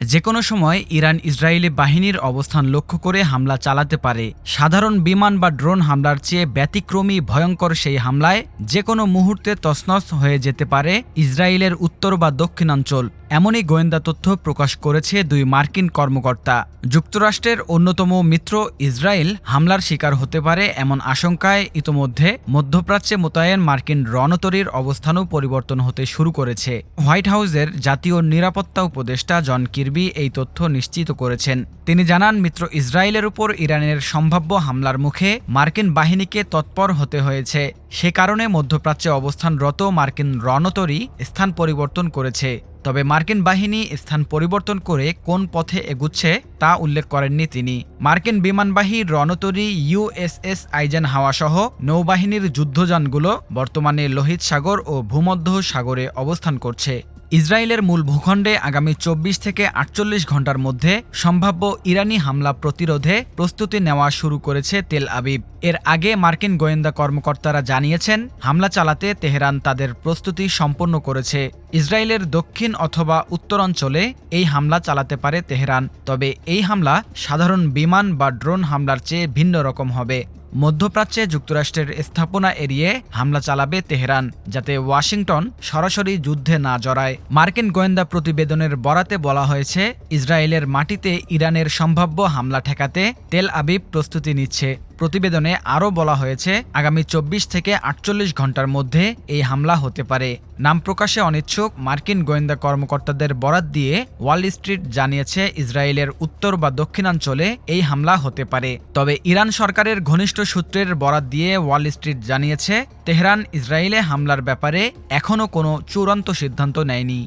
যে কোনো সময় ইরান ইসরায়েলি বাহিনীর অবস্থান লক্ষ্য করে হামলা চালাতে পারে। সাধারণ বিমান বা ড্রোন হামলার চেয়ে ব্যতিক্রমী ভয়ঙ্কর সেই হামলায় যে কোনো মুহূর্তে তসনস হয়ে যেতে পারে ইসরায়েলের উত্তর বা দক্ষিণাঞ্চল। এমনই গোয়েন্দা তথ্য প্রকাশ করেছে দুই মার্কিন কর্মকর্তা। যুক্তরাষ্ট্রের অন্যতম মিত্র ইসরায়েল হামলার শিকার হতে পারে এমন আশঙ্কায় ইতোমধ্যে মধ্যপ্রাচ্যে মোতায়েন মার্কিন রণতরীর অবস্থানও পরিবর্তন হতে শুরু করেছে। হোয়াইট হাউসের জাতীয় নিরাপত্তা উপদেষ্টা জন কির্বি এই তথ্য নিশ্চিত করেছেন। তিনি জানান, মিত্র ইসরায়েলের উপর ইরানের সম্ভাব্য হামলার মুখে মার্কিন বাহিনীকে তৎপর হতে হয়েছে। সে কারণে মধ্যপ্রাচ্যে অবস্থানরত মার্কিন রণতরী স্থান পরিবর্তন করেছে। তবে মার্কিন বাহিনী স্থান পরিবর্তন করে কোন পথে এগুচ্ছে তা উল্লেখ করেননি তিনি। মার্কিন বিমানবাহী রণতরী ইউএসএস আইজেন হাওয়া সহ নৌবাহিনীর যুদ্ধযানগুলো বর্তমানে লোহিত সাগর ও ভূমধ্য সাগরে অবস্থান করছে। ইসরায়েলের মূল ভূখণ্ডে আগামী চব্বিশ থেকে আটচল্লিশ ঘণ্টার মধ্যে সম্ভাব্য ইরানি হামলা প্রতিরোধে প্রস্তুতি নেওয়া শুরু করেছে তেল আবিব। এর আগে মার্কিন গোয়েন্দা কর্মকর্তারা জানিয়েছেন, হামলা চালাতে তেহরান তাদের প্রস্তুতি সম্পন্ন করেছে। ইসরায়েলের দক্ষিণ অথবা উত্তরাঞ্চলে এই হামলা চালাতে পারে তেহরান। তবে এই হামলা সাধারণ বিমান বা ড্রোন হামলার চেয়ে ভিন্ন রকম হবে। মধ্যপ্রাচ্যে যুক্তরাষ্ট্রের স্থাপনা এড়িয়ে হামলা চালাবে তেহরান, যাতে ওয়াশিংটন সরাসরি যুদ্ধে না জড়ায়। মার্কিন গোয়েন্দা প্রতিবেদনের বরাতে বলা হয়েছে, ইসরায়েলের মাটিতে ইরানের সম্ভাব্য হামলা ঠেকাতে তেল আবিব প্রস্তুতি নিচ্ছে। প্রতিবেদনে আরও বলা হয়েছে, আগামী চব্বিশ থেকে আটচল্লিশ ঘণ্টার মধ্যে এই হামলা হতে পারে। নাম প্রকাশে অনিচ্ছুক মার্কিন গোয়েন্দা কর্মকর্তাদের বরাত দিয়ে ওয়াল স্ট্রিট জানিয়েছে, ইসরায়েলের উত্তর বা দক্ষিণাঞ্চলে এই হামলা হতে পারে। তবে ইরান সরকারের ঘনিষ্ঠ সূত্রের বরাত দিয়ে ওয়াল স্ট্রিট জানিয়েছে, তেহরান ইসরায়েলে হামলার ব্যাপারে এখনও কোনো চূড়ান্ত সিদ্ধান্ত নেয়নি।